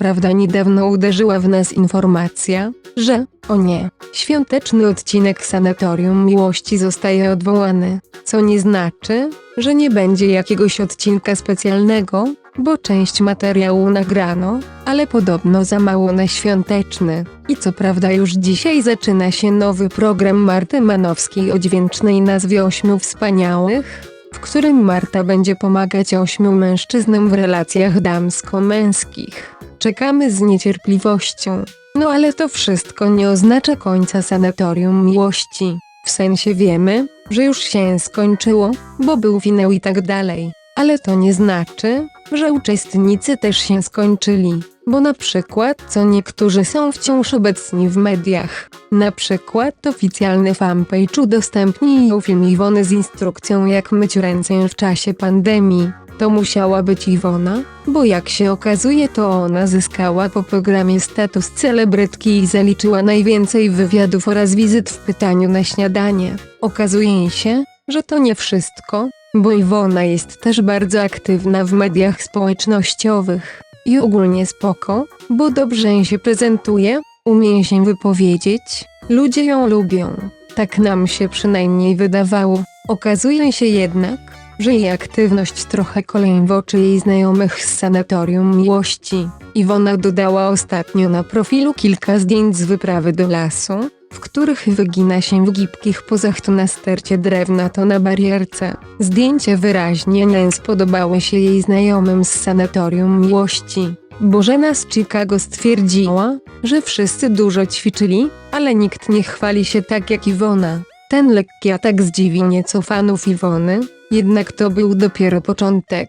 prawda niedawno uderzyła w nas informacja, że, o nie, świąteczny odcinek Sanatorium Miłości zostaje odwołany, co nie znaczy, że nie będzie jakiegoś odcinka specjalnego, bo część materiału nagrano, ale podobno za mało na świąteczny. I co prawda już dzisiaj zaczyna się nowy program Marty Manowskiej o dźwięcznej nazwie Ośmiu Wspaniałych, w którym Marta będzie pomagać ośmiu mężczyznom w relacjach damsko-męskich. Czekamy z niecierpliwością. No ale to wszystko nie oznacza końca sanatorium miłości. W sensie wiemy, że już się skończyło, bo był finał i tak dalej. Ale to nie znaczy, że uczestnicy też się skończyli, bo na przykład co niektórzy są wciąż obecni w mediach. Na przykład oficjalny fanpage udostępnił film Iwony z instrukcją jak myć ręce w czasie pandemii. To musiała być Iwona, bo jak się okazuje to ona zyskała po programie status celebrytki i zaliczyła najwięcej wywiadów oraz wizyt w pytaniu na śniadanie. Okazuje się, że to nie wszystko, bo Iwona jest też bardzo aktywna w mediach społecznościowych. I ogólnie spoko, bo dobrze się prezentuje, umie się wypowiedzieć, ludzie ją lubią. Tak nam się przynajmniej wydawało. Okazuje się jednak, że jej aktywność trochę kolei w oczy jej znajomych z sanatorium miłości. Iwona dodała ostatnio na profilu kilka zdjęć z wyprawy do lasu, w których wygina się w gibkich pozach to na stercie drewna to na barierce. Zdjęcia wyraźnie nie spodobały się jej znajomym z sanatorium miłości. Bożena z Chicago stwierdziła, że wszyscy dużo ćwiczyli, ale nikt nie chwali się tak jak Iwona. Ten lekki atak zdziwił nieco fanów Iwony, jednak to był dopiero początek.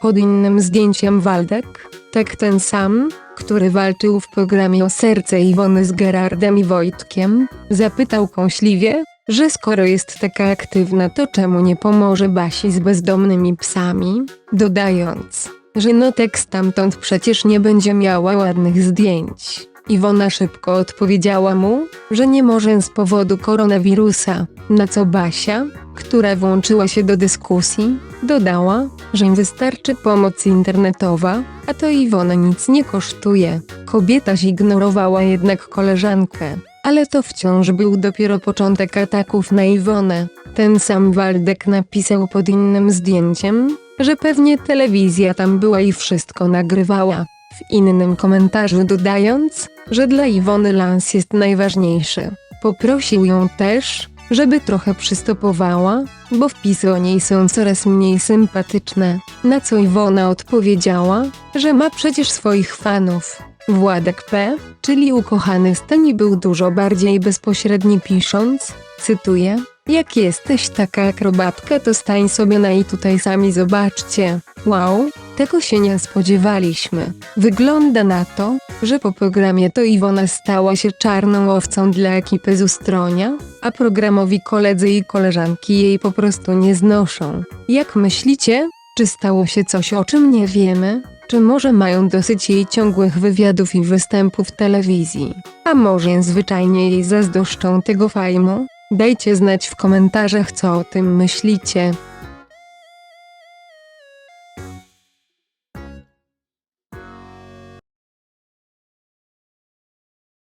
Pod innym zdjęciem Waldek, tak ten sam, który walczył w programie o serce Iwony z Gerardem i Wojtkiem, zapytał kąśliwie, że skoro jest taka aktywna to czemu nie pomoże Basi z bezdomnymi psami, dodając, że Notek stamtąd przecież nie będzie miała ładnych zdjęć. Iwona szybko odpowiedziała mu, że nie może z powodu koronawirusa, na co Basia, która włączyła się do dyskusji, dodała, że im wystarczy pomoc internetowa, a to Iwona nic nie kosztuje. Kobieta zignorowała jednak koleżankę, ale to wciąż był dopiero początek ataków na Iwonę. Ten sam Waldek napisał pod innym zdjęciem, że pewnie telewizja tam była i wszystko nagrywała. W innym komentarzu dodając, że dla Iwony Lans jest najważniejszy. Poprosił ją też, żeby trochę przystopowała, bo wpisy o niej są coraz mniej sympatyczne. Na co Iwona odpowiedziała, że ma przecież swoich fanów. Władek P., czyli ukochany Stani był dużo bardziej bezpośredni pisząc, cytuję, jak jesteś taka akrobatka to stań sobie na i tutaj sami zobaczcie. Wow, tego się nie spodziewaliśmy. Wygląda na to, że po programie to Iwona stała się czarną owcą dla ekipy z Ustronia, a programowi koledzy i koleżanki jej po prostu nie znoszą. Jak myślicie, czy stało się coś o czym nie wiemy? Czy może mają dosyć jej ciągłych wywiadów i występów w telewizji? A może zwyczajnie jej zazdroszczą tego fajmu? Dajcie znać w komentarzach co o tym myślicie.